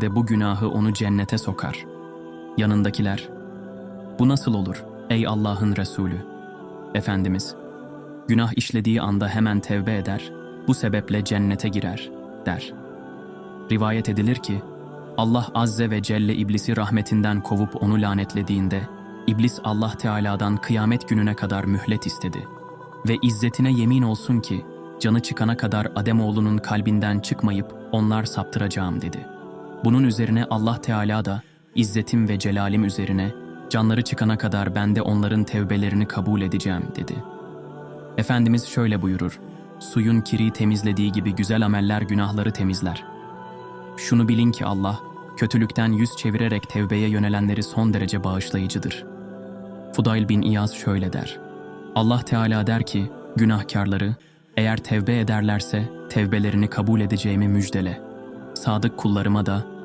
de bu günahı onu cennete sokar. Yanındakiler, bu nasıl olur ey Allah'ın Resulü? Efendimiz, günah işlediği anda hemen tevbe eder, bu sebeple cennete girer, der. Rivayet edilir ki, Allah Azze ve Celle iblisi rahmetinden kovup onu lanetlediğinde, iblis Allah Teala'dan kıyamet gününe kadar mühlet istedi. Ve izzetine yemin olsun ki, canı çıkana kadar Ademoğlunun kalbinden çıkmayıp onlar saptıracağım dedi. Bunun üzerine Allah Teala da, izzetim ve celalim üzerine, canları çıkana kadar ben de onların tevbelerini kabul edeceğim dedi. Efendimiz şöyle buyurur, suyun kiri temizlediği gibi güzel ameller günahları temizler. Şunu bilin ki Allah, kötülükten yüz çevirerek tevbeye yönelenleri son derece bağışlayıcıdır. Fudayl bin İyaz şöyle der. Allah Teala der ki, günahkarları, eğer tevbe ederlerse tevbelerini kabul edeceğimi müjdele. Sadık kullarıma da